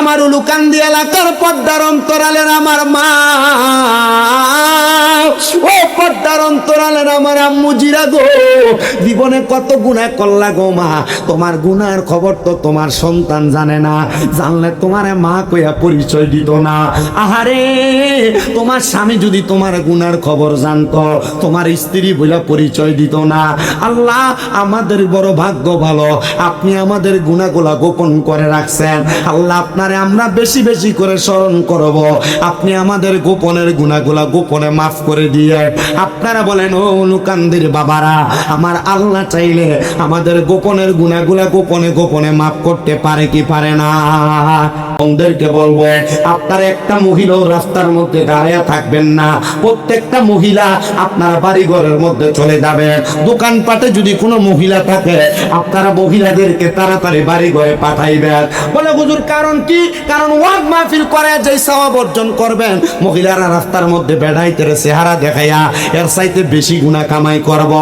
আমার উলুকান্দি এলাকার পদ্মার অন্তরালের আমার মা। ও পদ্মার অন্তরালের আমার আম্মু জিরা গো। জীবনে কত গুণা করলা গো মা। তোমার খবর তো তোমার সন্তান জানে না। জানলে মা পরিচয় দিত না। আহারে, তোমার স্বামী যদি তোমার খবর জানতো, তোমার স্ত্রী বলে পরিচয় দিত না। আল্লাহ, আমাদের বড় ভাগ্য ভালো। আপনি আমাদের গুণাগুলা গোপন করে রাখছেন। আল্লাহ, আপনারে আমরা বেশি বেশি করে স্মরণ করব। আপনি আমাদের গোপনের গুণাগুলা গোপনে মাফ করে দিয়ে, আপনারা বলেন ও লুকান্দির বাবারা? আমার আল্লাহ চাইলে আমাদের গোপনের গুণাগুলা গোপনে গোপনে মাফ করতে পারে কি পারে না? ওদেরকে বলব, আপনার একটা মহিলাও রাস্তার মধ্যে দাঁড়িয়ে থাকবেন না। প্রত্যেকটা মহিলা আপনার বাড়ি ঘরের মধ্যে চলে যাবে। দোকানপাটে যদি কোনো মহিলা থাকে, আপনারা মহিলাদেরকে তাড়াতাড়ি বাড়ি ঘরে পাঠাইবেন। বলে, হুজুর, কারণ কি? কারণ ওয়াজ মাহফিল করে যে সওয়াব অর্জন করবেন, মহিলারা রাস্তার মধ্যে বেড়াইতে চেহারা দেখাইয়া, এর চাইতে বেশি গুণা কামাই করব।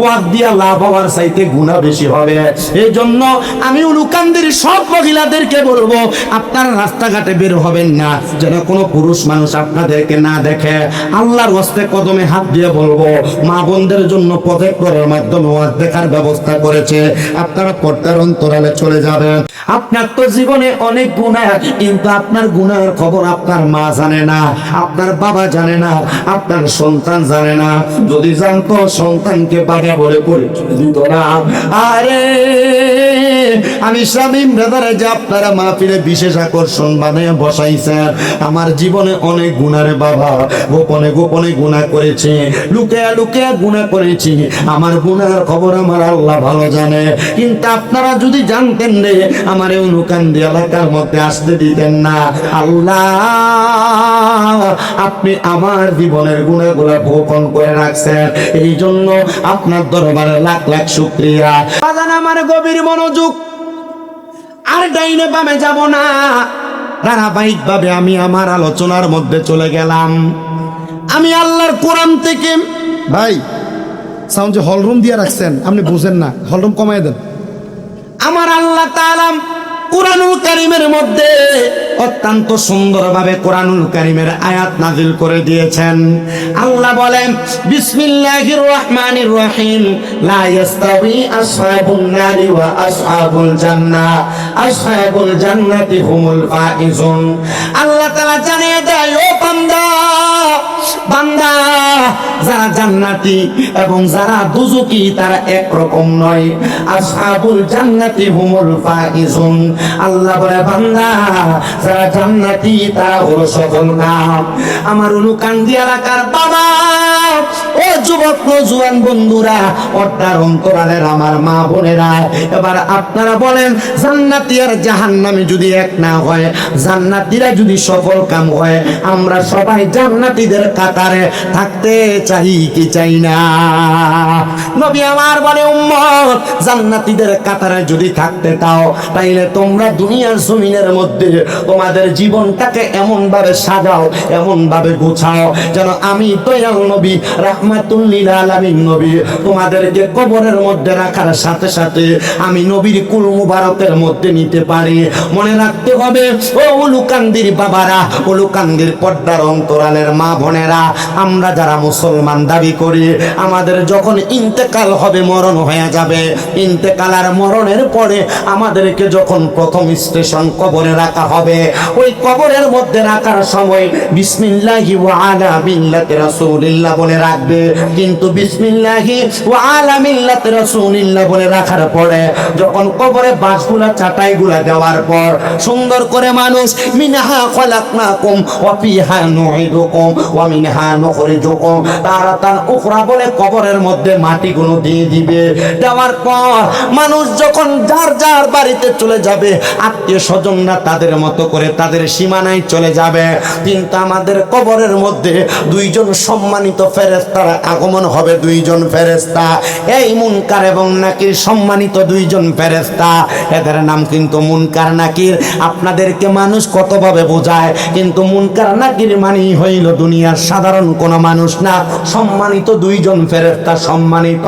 ওয়াজ দিয়া লাভ হওয়ার চাইতে গুণা বেশি হবে। এই জন্য আমি উলুকান্দির সব মহিলাদেরকে বলব, আপনারা রাস্তাঘাটে বের হবেন না। যেন কোনো পুরুষ মানুষ আপনাদেরকে না দেখে। আল্লাহর হস্তে কদমে হাত দিয়ে বলব, মা বোনদের জন্য পথে করার মাধ্যমে দেখার ব্যবস্থা করেছে। আপনারা পর্দার অন্তরালে চলে যাবেন। আপনার তো জীবনে অনেক গুণা কিন্তু আপনার গুণার খবর আপনার মা জানে না, আপনার বাবা জানে না, আপনার সন্তান জানে না। যদি জানতো, সন্তানকে বাবা বলে পরিচয় দিত না। আরে, আমি স্বামীম ব্রাদারে যে আপনারা মাহফিলে বিশেষ আকর্ষণ বানিয়ে বসাইছেন, আমার জীবনে অনেক গুণারে বাবা গোপনে গোপনে গুণা করেছি, লুকিয়া লুকিয়া গুণা করেছি। আমার গুণার খবর আমার আল্লাহ ভালো জানে। কিন্তু আপনারা যদি জানতেন রে আমার এই অনুকান্দি এলাকার মধ্যে আসতে দিতেন না। আল্লাহ, আপনি আমার জীবনের গুণাগুলো গোপন করে রাখছেন। এই জন্য আপনার দরবারে লাখ লাখ শুক্রিয়া। আমার গভীর মনোযোগ। আর ডাইনে বামে যাব না। ধারাবাহিক ভাবে আমি আমার আলোচনার মধ্যে চলে গেলাম। আমি আল্লাহর কোরআন থেকে ভাই সাউন্ড যে হলরুম দিয়ে রাখছেন, আপনি বুঝেন না। হলরুম কমাই দেন। আমার আল্লাহ তাআলা কোরআনুল কারিমের মধ্যে অত্যন্ত সুন্দরভাবে কোরআনুল কারিমের আয়াত নাজিল করে দিয়েছেন। আল্লাহ বলেন, বিসমিল্লাহির রহমানির রহিম। লা ইয়াস্তাবি আসহাবুন নারি ওয়া আসহাবুল জান্নাহ। আসহাবুল জান্নাতি হুমুল ফাইজুন। আল্লাহ তাআলা জানিয়ে দেয়, ও বান্দা যারা জান্নাতি এবং যারা দুজকি তারা একরকম নয়। আসহাবুল জান্নাতি হুমুল ফাইজুন। আল্লাহ বলে, বান্দা, যারা জান্নাতি তারা হলো সফল নাম আমার অনুকান্দি এলাকার বাবা, ও যুবক জুয়ান বন্ধুরা পর্দার অন্তরালের আমার মা বোনেরা, এবার আপনারা বলেন, জান্নাতি আর জাহান্নামী যদি এক না হয়, জান্নাতিরা যদি সফল কাম হয়, আমরা সবাই জান্নাতীদের কাতারে থাকতে চাই। কি চাই না? নবী আমার বলে উম্মত জান্নাতীদের কাতারে যদি থাকতে চাও, তাইলে তোমরা দুনিয়ার জমিনের মধ্যে তোমাদের জীবনটাকে সাজাও গোছাও, যেন আমি দয়াল নবী, রাহমাতুল্লিল নবী, তোমাদেরকে কবরের মধ্যে রাখার সাথে সাথে আমি নবীর কুল মুবারকের মধ্যে নিতে পারি। মনে রাখতে হবে, ও উলুকান্দির বাবারা, উলুকান্দির পর্দার অন্তরালের মা বোনেরা, আমরা যারা মুসলমান দাবি করি, আমাদের যখন ইন্তেকাল হবে, মরণ হয়ে যাবে। ইন্তেকাল আর মরণের পরে আমাদেরকে যখন প্রথম স্টেশন কবরে রাখা হবে, ওই কবরের মধ্যে রাখার সময় বিসমিল্লাহি ওয়া আলা মিল্লাতি রাসূলিল্লাহ বলে রাখবে। কিন্তু বিসমিল্লাহি ওয়া আলা মিল্লাতি রাসূলিল্লাহ বলে রাখার পরে যখন কবরে বাঁশগুলা, চাটাইগুলা দেওয়ার পর সুন্দর করে মানুষ, মিনহা খলাকনাকুম ওয়া ফিহা নুইদুকুম ওয়া মিনহা নুখরিজুকুম। তারাতান উখরা বলে কবরের মধ্যে মাটিগুলো দিয়ে দিবে। দেওয়ার পর মানুষ যখন যার যার বাড়িতে চলে যাবে, আত্মীয় স্বজনরা তাদের মতো করে তাদের সীমানায় চলে যাবে। কিন্তু আমাদের কবরের মধ্যে দুইজন সম্মানিত ফেরেস্তার আগমন হবে, দুইজন ফেরেস্তা এই মুনকার এবং নাকির সম্মানিত দুইজন ফেরেস্তা এদের নাম কিন্তু মুনকার, নাকির। আপনাদেরকে মানুষ কতভাবে বোঝায়? কিন্তু মুনকার, নাকির মানেই হইল দুনিয়ার সাধারণ কোন মানুষ না, সম্মানিত দুইজন ফেরেস্তা সম্মানিত।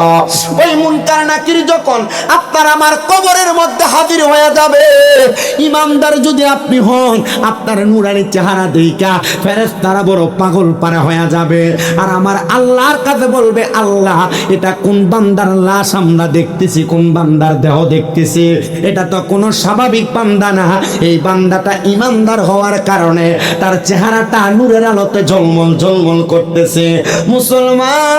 ওই মুনকার, নাকির যখন আপনার আমার কবরের মধ্যে হাজির হয়ে যাবে, ইমানদার যদি আপনি হন, আপনার নুরানি চেহারা দেইকা ফেরেস তারা বড় পাগল পারা হয়ে যাবে। আর আমার আল্লাহর কাছে বলবে, আল্লাহ, এটা কোন বান্দার লাশ আমরা দেখতেছি, কোন বান্দার দেহ দেখতেছি? এটা তো কোনো স্বাভাবিক বান্দা না। এই বান্দাটা ইমানদার হওয়ার কারণে তার চেহারাটা নূরের আলোতে ঝলমল ঝলমল করতেছে। মুসলমান,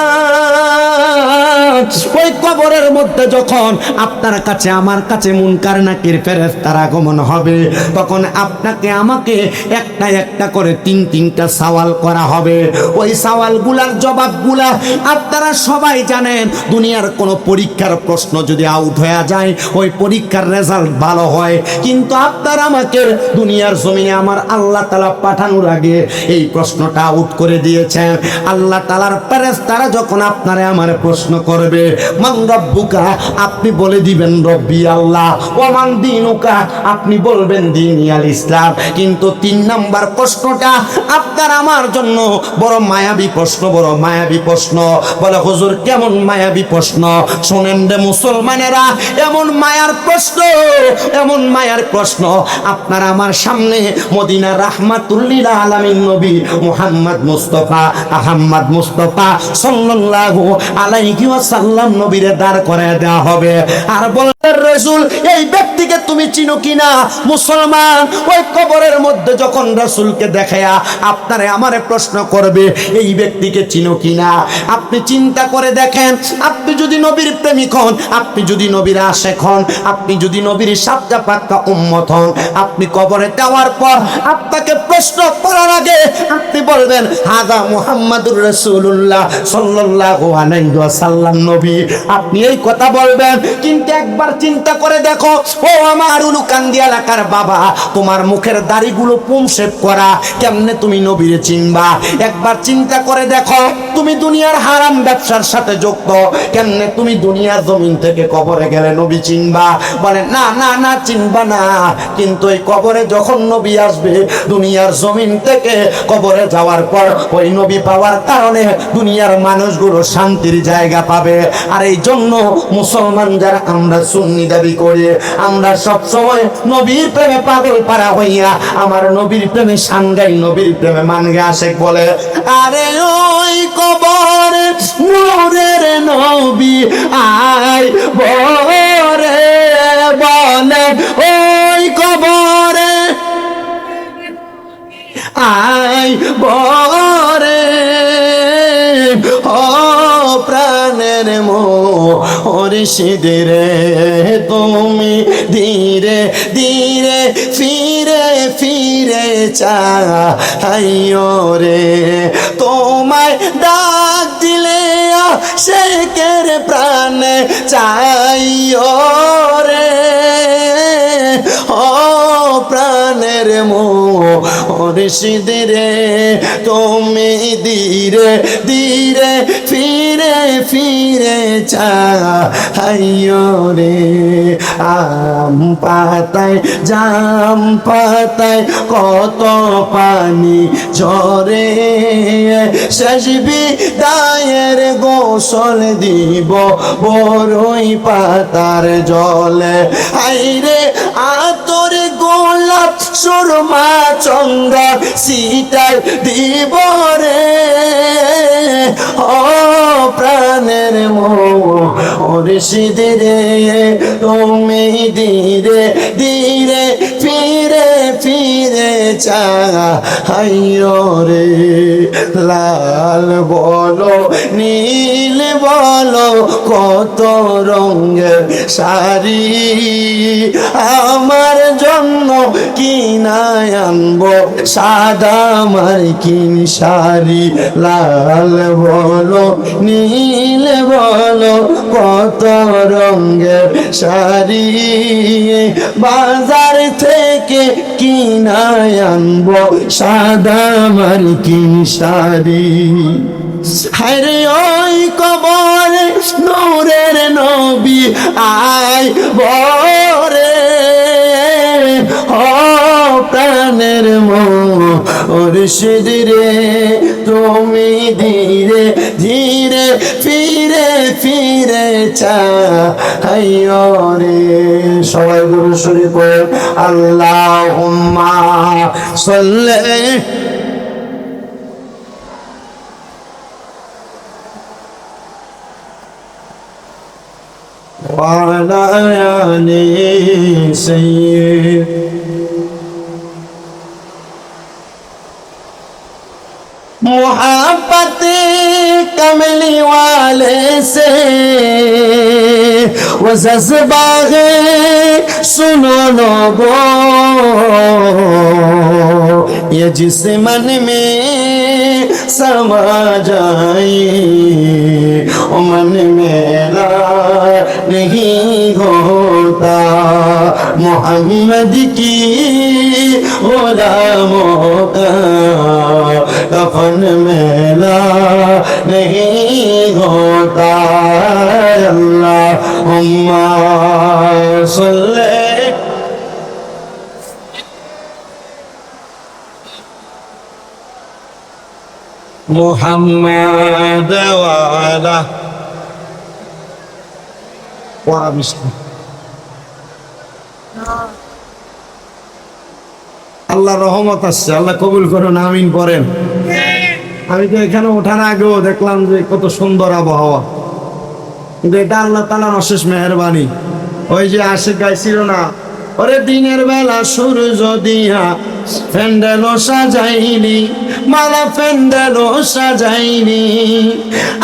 ওই কবরের মধ্যে যখন আপনার কাছে, আমার কাছে মুনকার নাকির ফেরেস্তার আগমন হবে, তখন আপনাকে আমাকে একটা একটা করে তিন তিনটা সওয়াল করা হবে। ওই সওয়ালগুলার জবাবগুলা আপনারা সবাই জানেন, দুনিয়ার কোনো পরীক্ষার প্রশ্ন যদি আউট হয়ে যায়, ওই পরীক্ষার রেজাল্ট ভালো হয়। কিন্তু আপনারা আমাকে দুনিয়ার জমিনে আমার আল্লাহ তালা পাঠানোর আগে এই প্রশ্নটা আউট করে দিয়েছেন। আল্লাহ তালার প্যারেস তারা যখন আপনারা আমার প্রশ্ন করবে, মান রব্বুকা আপনি বলে দিবেন, রব্বি আল্লাহ। ওমান দিনুকা, আপনি বলবেন দিন আল ইসলাম। কিন্তু তিন নাম্বার প্রশ্নটা, আপনার আমার জন্য বড় মায়াবী প্রশ্ন, বড় মায়াবী প্রশ্ন। বলে, হুজুর, কেমন মায়াবী প্রশ্ন? শোনেন রে মুসলমানেরা, এমন মায়ার প্রশ্ন, এমন মায়ার প্রশ্ন। আপনার আমার সামনে মদিনা রাহমাতুল্লিল আলামিন নবী মুহাম্মদ মুস্তফা, আহম্মদ মুস্তফা সাল্লাল্লাহু আলাইহি ওয়াসাল্লাম নবীরে দাঁড় করায় দেওয়া হবে। আর বললেন রাসূল, এই ব্যক্তিকে তুমি চিনো কিনা? মুসলমান, ওই কবরের মধ্যে যখন রাসূলকে দেখায়া আপনারে আমারে প্রশ্ন করবে, এই ব্যক্তিকে চিনো কিনা? আপনি চিন্তা করে দেখেন, আপনি যদি নবীর প্রেমিক হন, আপনি যদি নবীর আশেক হন, আপনি যদি নবীর সাতটা পাক্কা উম্মত হন, আপনি কবরে দেওয়ার পর আপনাকে প্রশ্ন করার আগে আপনি বলবেন, হাদা মুহাম্মাদুর রাসূলুল্লাহ সাল্লাল্লাহু আলাইহি ওয়াসাল্লাম, নবী, আপনি এই কথা বলবেন, কিন্তু একবার চিন্তা করে দেখো, ও আমার উলুকান্দি এলাকার বাবা, তোমার মুখের দাড়িগুলো পুমশেপ করা, কেমনে তুমি নবীরে চিনবা? একবার চিন্তা করে দেখো, তুমি দুনিয়ার হারাম ব্যবসার সাথে যুক্ত, কেমনে তুমি দুনিয়ার জমিন থেকে কবরে গেলে নবী চিনবা? বলে, না না না, চিনবা না। কিন্তু এই কবরে যখন নবী আসবে, দুনিয়ার জমিন থেকে কবরে যাওয়ার পর, ওই নবী পাওয়ার কারণে দুনিয়ার মানুষগুলো শান্তির জায়গা পাবে। আর এই জন্য মুসলমান যারা আমরা সুন্নি দাবি করি, আমরা সব সময় নবীর প্রেমে পাগল পারা হইয়া আমার নবীর প্রেমে সানগাই নবীর প্রেমে মানগে আসে বলে, আরে ওই কবর নূরের নবী, আয় বরে বলে, ওই কবরে আয় বরে ও প্রাণের রে, তুমি ধীরে ধীরে ফিরে ফিরে চাইও রে। তোমায় ডাক দিলে সে কে প্রাণ চাইও রে। মোরিষিদরে তুমি ধীরে ধীরে ফিরে ফিরে চা চাইও রে। আম পাতায়, জাম পাতায় কত পানি ঝরে। শেষ বিদায়ের গোসল দিব বড়ই পাতার জলে। আতর গোলাপ সুরমা চন্দ্র সিটাই দিব রে। ও প্রাণের মোরে তুমি ধীরে ধীরে রে, লাল বলো, নীল বলো, কত রঙের শাড়ি। আমার জন্য কিনায় আনব সাদা মার্কিন শাড়ি। লাল বলো, নীল বলো, কত রঙের শাড়ি। বাজার থেকে কিনায় আনব সাদা মার্কিন শাড়ি হায়রে ওই কবর নূরের নবী আয় বরে। ও প্রাণের মন মুর্শিদ রে তুমি ধীরে ধীরে ফিরে ফিরে চাইও রে সবাই গুরু শরী করে আল্লাহ সাল্লে وعلى آل سيد मोहब्बत कमली वाले से वो जज्बा है सुनो लोगो ये जिस मन में समा जाए वो मन मेरा नहीं होता মোহাম্মদ কি غلام کفن میلا نہیں ہوتا اللہ عمار صلی محمد وعلا وعلا بسم আল্লাহ রহমত আসছে, আল্লাহ কবুল করুন, আমিন পড়েন। আমি তো এখানে ওঠার আগেও দেখলাম যে কত সুন্দর আবহাওয়া। কিন্তু এটা আল্লাহ তালার অশেষ মেহরবানি। ওই যে আসে গাইছিল না, ওরে দিনের বেলা সূর্য দিয়া ফ্যান্ডেল সাজাইনি, মালা ফ্যান্ডেল সাজাইনি।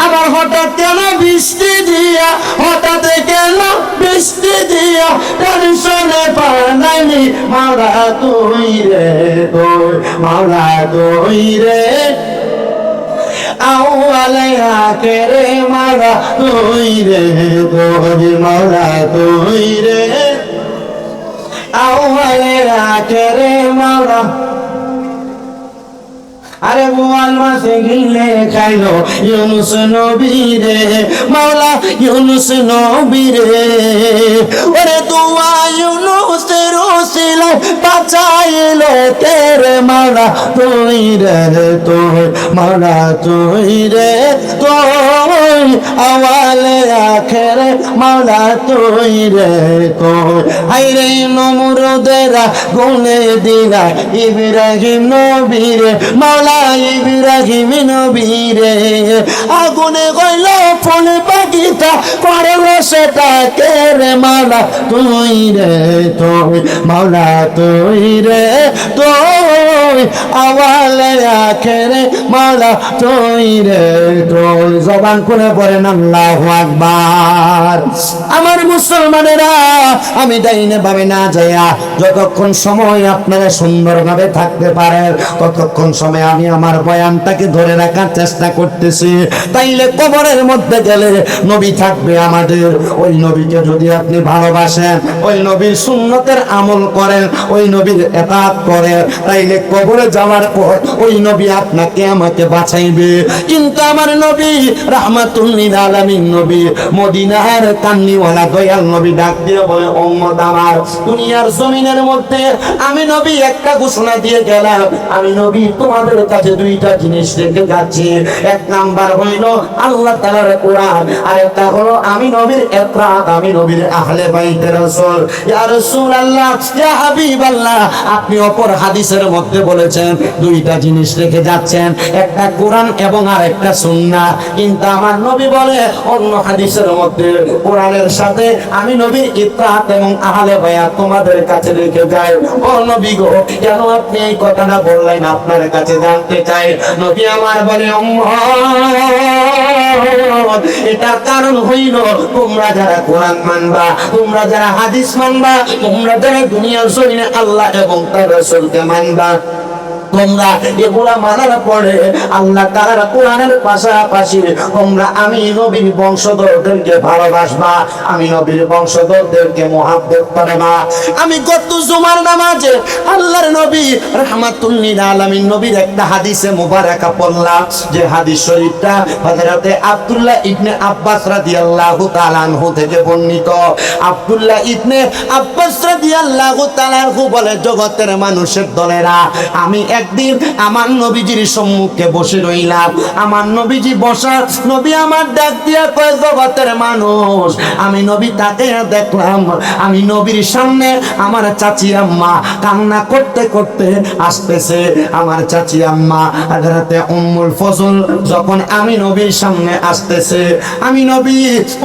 আবার হঠাৎ কেন বৃষ্টি দিয়া, হঠাৎ দিয়া টেনশনে পানাইনি মারা তুই রে তুই মারা তুই রে। আউয়ালে আখেরে মারা তুই রে তুই মারা তুই রে। আউয়ালে আখেরে মারা আরে বোয়াল মাসে গিলে খাইলো ইউনুস নবীরে মাওলা ইউনুস নবীরে। ওরে তুয়া ইউনুসের ওসিলা বাঁচাইলো তেরে মাওলা তুই রে তুই মাওলা তুই রে তুই আওয়ালে আখেরে মাওলা তুই রে তুই হাইরে নমরুদেরা গুনে দিলা, ইব্রাহিম নবীরে মাওলা ইব্রাহিম নবীরে। আগুনে গইল ফুল বাগিতা করে সেটা কে রে মাওলা তুই রে তুই মাওলা তুই রে, তুই আওয়ালে আখেরে মাওলা তুই রে তুই জবান করে পড়েন আল্লাহু আকবার। আমার মুসলমানেরা, আমি ডাইনে ভাবে না যাইয়া যতক্ষণ সময় আপনারা সুন্দরভাবে থাকতে পারেন ততক্ষণ সময় আমি আমার বয়ানটাকে ধরে রাখার চেষ্টা করতেছি। তাইলে কবরের মধ্যে গেলে নবী থাকবে আমাদের। ওই নবীকে যদি আপনি ভালোবাসেন, ওই নবীর সুন্নতের আমল করেন, ওই নবীর এতাত করেন। তাইলে কবরে যাওয়ার পর ওই নবী আপনাকে আমাকে বাঁচাইবে। কিন্তু আমার নবী, রাহমাতুল্লিল আলামিন নবী, মদিনার কান্নিওয়ালা দয়াল নবী ডাক দিয়ে বলে, উম্মত আমার, দুনিয়ার জমিনের মধ্যে আমি নবী একটা ঘোষণা দিয়ে গেলাম। আমি নবী, তোমাদের কাছে দুইটা জিনিস রেখে যাচ্ছি। এক নাম্বার হইল আল্লাহ তাআলার কোরআন আর একটা হলো আমি নবীর ইকরাত আমি নবীর আহলে বাইতের রাসূল। ইয়া রাসূলুল্লাহ ইয়া আপনি অপর হাদিসের মধ্যে বলেছেন, দুইটা জিনিস রেখে যাচ্ছেন, একটা কোরআন এবং আর একটা সুন্নাহ। কিন্তু আমার নবী বলে, অন্য হাদিসের মধ্যে, কোরআনের সাথে আমি নবীর ইকরাত এবং আহলে বায়াত তোমাদের কাছে রেখে যাই। ও নবী গো, কেন আপনি এই কথাটা বললেন আপনার কাছে জানতে চাই? নবী আমার বলে এটার কারণ হইল, তোমরা যারা কোরআন মানবা, তোমরা যারা হাদিস মানবা, তোমরা যারা দুনিয়ার জমিনে আল্লাহ এবং তার রাসূলকে মানবা। তোমরা এগুলা মানার পরে আল্লাহ তাআলার কোরআনের পাশাপাশি তোমরা আমি নবীর বংশধরদেরকে ভালোবাসবা, আমি নবীর বংশধরদেরকে মহাব্বত করবা। আমি গত জুমার নামাজে আল্লাহর নবী রাহমাতুল্লিল আলামিন নবীর একটা হাদিসে মুবারাকা পড়লাম, যে হাদিস শরীফটা হযরতে আব্দুল্লাহ ইবনে আব্বাস রাদিয়াল্লাহু তাআলা আনহু থেকে বর্ণিত। আব্দুল্লাহ ইবনে আব্বাস রাদিয়াল্লাহু তাআলা আনহু বলে, জগতের মানুষের দলেরা, আমি একদিন আমার নবীজির সম্মুখে বসে রইলাম। আমার নবীজি বসা, নবী আমার ডাক দিয়া কয়, জগতের মানুষ, আমি নবী তাকে দেখলাম। আমি নবীর সামনে আমার চাচি আম্মা কান্না করতে করতে আসতেছে আমার চাচি আম্মা। হাজরাতে উম্মুল ফজল যখন আমি নবীর সামনে আসতেছে, আমি নবী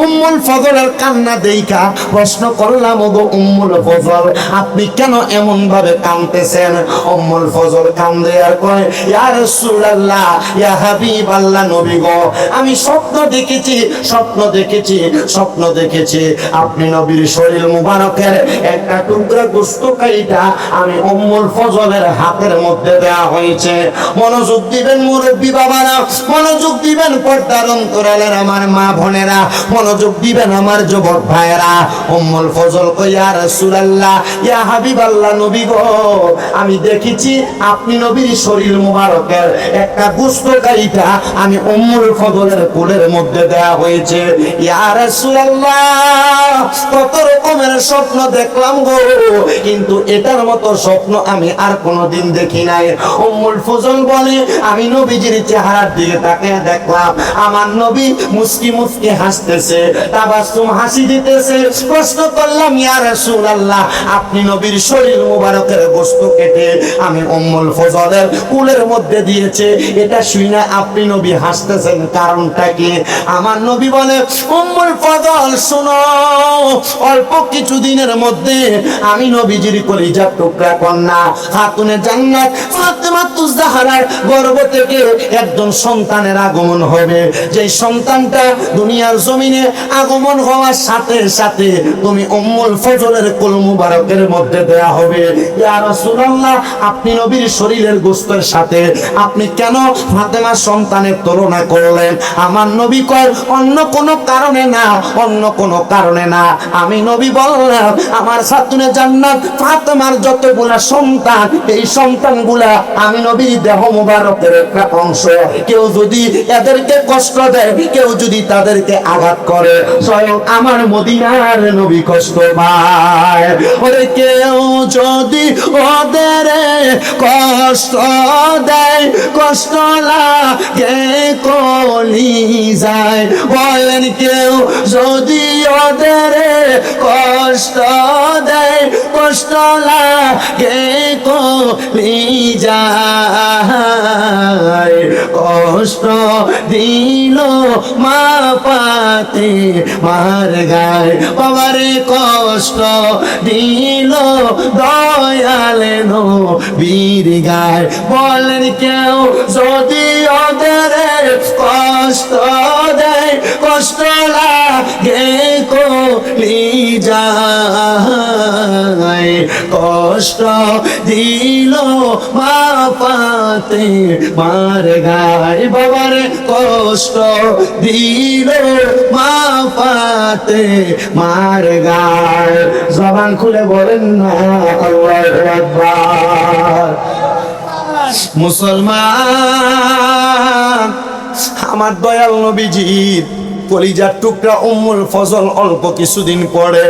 উম্মুল ফজলের কান্না দেইখা প্রশ্ন করলাম, ওগো উম্মুল ফজল, আপনি কেন এমন ভাবে কাঁদতেছেন? উম্মুল ফজল কান্দে আর কয়, ইয়া রাসূলুল্লাহ, ইয়া হাবিবাল্লাহ নবী গো, আমি স্বপ্ন দেখেছি স্বপ্ন দেখেছি স্বপ্ন দেখেছি। আপনি নবীর শরীর মুবারকের একটা টুকরা গোস্ত কাইটা আমি উম্মুল ফজলের হাতের মধ্যে দেওয়া হয়েছে। মনোযোগ দিবেন মুরব্বী বাবারা, মনোযোগ দিবেন পর্দার অন্তরালের আমার মা বোনেরা, মনোযোগ দিবেন আমার যুবক ভাইয়েরা। উম্মুল ফজল কইয়া রাসূলুল্লাহ, ইয়া হাবিবাল্লাহ নবী গো, আমি দেখেছি আপনি নবীর শরীর মুবারকের একটা গোস্ত কাইটা আমি উম্মুল ফজলের কোলের মধ্যে দেওয়া হয়েছে। ইয়া রাসূলুল্লাহ, কত রকমের স্বপ্ন দেখলাম গো, কিন্তু এটার মতো স্বপ্ন আমি আর কোনোদিন দেখি নাই। উম্মুল ফজল বলে, আমি নবীজির চেহারার দিকে তাকিয়ে দেখলাম, আমার নবী মুস্কি মুস্কি হাসতেছে, তাবাসসুম হাসি দিতেছে। প্রশ্ন করলাম, ইয়া রাসূলুল্লাহ, আপনি নবীর শরীর মুবারকের গোশত কেটে আমি উম্মুল ফজলের কুলের মধ্যে দিয়েছে। এটা শুই না আপনি নবী হাসতেছেন কারণটা কি? আমার নবী বলে, উম্মুল ফজল, শোনো, অল্প কিছু দিনের মধ্যে আমি নবীজির কলিজার টুকরা কন্যা, খাতুনে জান্নাত, ফাতেমা তুজদাহারার গর্ভ থেকে একজন সন্তানের আগমন হবে। যে সন্তানটা দুনিয়ার জমিনে আগমন হওয়ার সাথে সাথে তুমি উম্মুল ফজলের কুল মুবারকের মধ্যে দেয়া হবে। ইয়া রাসূলুল্লাহ, আপনি নবীর শরীরের গোস্তের সাথে আপনি কেন ফাতেমার সন্তানের তুলনা করলেন? আমার নবী কয়, অন্য কোনো কারণে না, অন্য কোনো কারণে না। আমি নবী বললাম, আমার সাতুনে জান্নাত ফাতেমার যতগুলা সন্তান, এই সন্তানগুলা আমি নবীর দেহ মুবারকের একটা অংশ। কেউ যদি এদেরকে কষ্ট দেয়, কেউ যদি তাদেরকে আঘাত করে, স্বয়ং আমার মদিনার নবী কষ্ট পায়। ওরে কেউ যদি ওদের কষ্ট দেয়, কষ্ট লাগে, কলি যায়। বলেন কেউ যদি ওদের কষ্ট দেয়, কষ্ট লাগে, কলি যায়। কষ্ট দিল মা পাতে মার গায়, বাবারে কষ্ট দিল দয়ালে নো বীর গায়। বলেন কেউ যদি ওদের কষ্ট দেয় কষ্ট লাগে কলি যায় কষ্ট মার গায় বাবার কষ্ট মার গায় জবান খুলে বলেন না মুসলমান, আমার দয়াল নবীজির কলিজার টুকরা উম্মুল ফজল অল্প কিছুদিন পরে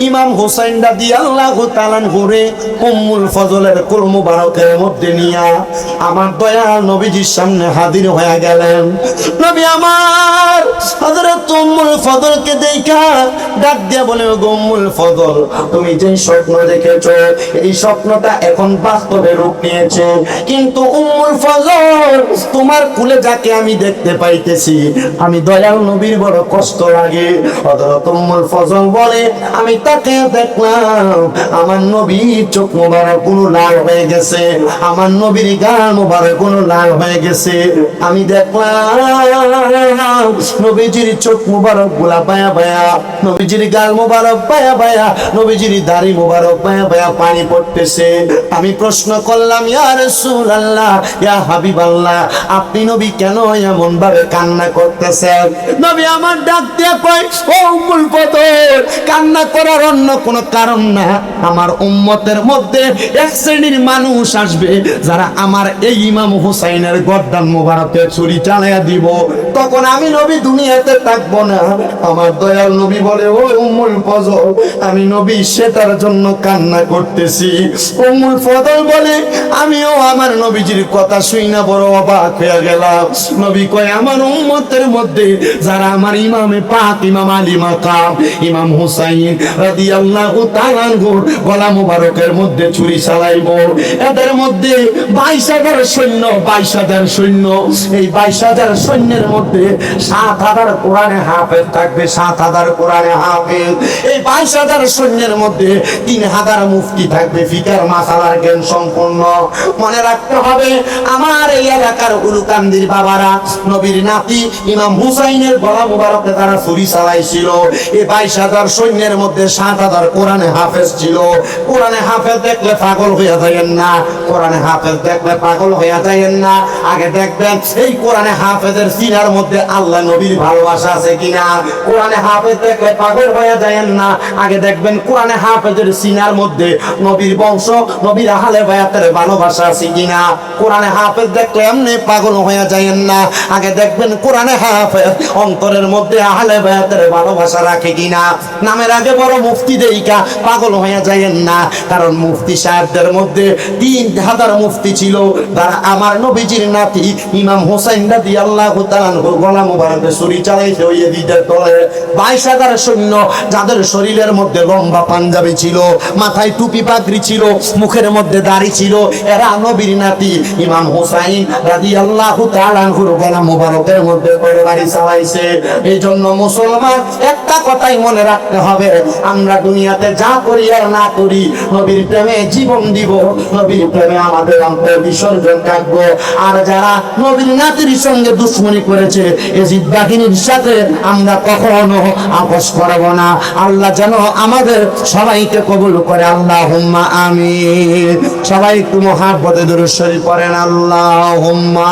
ইমাম হুসাইন দাদি আল্লাহ তালান ঘুরে উম্মুল ফজলের কুল মুবারকের মধ্যে নিয়া আমার দয়াল নবীজির সামনে হাজির হয়ে গেলেন। নবী আমার ফজলকে দেখা ডাক দিয়া বলে, "ওগো উম্মুল ফজল, তুমি যে স্বপ্ন দেখেছ, এই স্বপ্নটা এখন বাস্তবে রূপ নিয়েছে। কিন্তু উম্মুল ফজল, তোমার কুলে যাকে আমি দেখতে পাইতেছি, আমি দয়াল নবীর বড় কষ্ট লাগে। হযরত উম্মুল ফজল বলে, আমি তাকে দেখলাম। আমার নবীর চোখ মোবারক কোনো লাল হয়ে গেছে। আমার নবীর মোবারক কোনো লাল হয়ে গেছে। আমি দেখলাম নবীজির চোখ মোবারক পায়া পায়া, নবীজির গাল মোবারক পায়া পায়া, নবীজির দাড়ি মোবারক পায়া পায়া পানি পড়তেছে। আমি প্রশ্ন করলাম, ইয়া রাসূলুল্লাহ, ইয়া হাবিবাল্লাহ, আপনি নবী কেন এমন ভাবে কান্না করতেছেন? নবী আমার ডাক দিয়ে কয়, ও উম্মুল কান্না করার অন্য কোনো কারণ না। আমার উম্মতের মধ্যে এক শ্রেণির মানুষ আসবে, যারা আমার এই ইমাম হুসাইনের গর্দান মোবারকে ছুরি চালাইয়া দিব। তখন আমি নবী দুনিয়াতে থাকব না। আমার দয়াল নবী বলে ও উম্মুল ফজল, আমি নবী সেটার জন্য কান্না করতেছি। উম্মুল ফজল বলে, আমিও আমার নবীজির কথা শুই না, বড় অবাক হয়ে গেলাম। নবী কয়, আমার উম্মতের মধ্যে যারা আমার ইমামে পাক, ইমাম আলী মাকাম, ইমাম হুসাইন রাদিয়াল্লাহু তাআলা গলা মুবারকের মধ্যে ছুরি চালাইব। এদের মধ্যে বাইশ হাজার সৈন্য, বাইশ হাজার সৈন্য। এই বাইশ হাজার সৈন্যের মধ্যে সাত হাজার কোরআনে হাফেজ থাকবে, সাত হাজার কোরআনে হাফেজ। এই বাইশ হাজার সৈন্যের মধ্যে তিন হাজার মুফতি থাকবে, ফিকার মাসালার জ্ঞান সম্পন্ন। মনে রাখতে হবে, আমার এই এলাকার উলুকান্দির বাবারা, নবীর নাতি, ইমাম হুসাইনের গলা মুবারকে তারা ছুরি চালাইছিল। এই বাইশ হাজার সৈন্যের মধ্যে সাত হাজার কোরআনে হাফেজ ছিল। কোরআনে হাফেজ দেখলে পাগল হইয়া যাইয়েন না। কোরআনে হাফেজ দেখলে পাগল হইয়া যাইয়েন না। আগে দেখবেন এই কোরআনে হাফেজের সিনার মধ্যে আল্লাহ নবীর ভালোবাসা আছে কিনা। কোরআনে হাফেজ দেখলে পাগল হইয়া যাইয়েন না। আগে দেখবেন কোরআনে হাফেজের সিনার মধ্যে নবীর বংশ, নবীর আহলে বায়াতের ভালোবাসা আছে কিনা। কোরআনে হাফেজ দেখলে এমনি পাগল হইয়া যাইয়েন না। আগে দেখবেন কোরআনে হাফেজ অন্তরের মধ্যে আহলে বায়াতের ভালোবাসা রাখে কিনা। নামের আগে বড় মুফতি দেইকা পাগল হইয়া যাইয়েন না। কারণ মুফতি সাহেবদের মধ্যে তিন হাজার মুফতি ছিল। তারা আমার নবীজির নাতি ইমাম হোসাইন রাদি আল্লাহ গলা মুবারকে ছুরি চালাইতে হইয়ে দিতে তলে বাইশ হাজার সৈন্য যাদের শরীরের মধ্যে লম্বা পাঞ্জাবি ছিল, মাথায় টুপি পাগড়ি ছিল, মুখের মধ্যে দাড়ি ছিল, এরা নবীর নাতি ইমাম হোসাইন রাদি আল্লাহ তালানহুর গলা মুবারকের মধ্যে করে বাড়ি চালাইছে। এই জন্য মুসলমান একটা কথাই মনে রাখতে হবে আমরা দুনিয়াতে যা করি আর না করি, নবীর প্রেমে জীবন দিব, নবীর প্রেমে আমাদের অন্তর বিসর্জন থাকব। আর যারা নবীর নাতির সঙ্গে দুশ্মনী করেছে এজিদ বাহিনীর সাথে আমরা কখনো আপোষ করব না। আল্লাহ যেন আমাদের সবাইকে কবুল করে আল্লাহ হুম্মা আমি সবাই একটু মহাব্বতে দূর শরীফ পড়েন আল্লাহ হুম্মা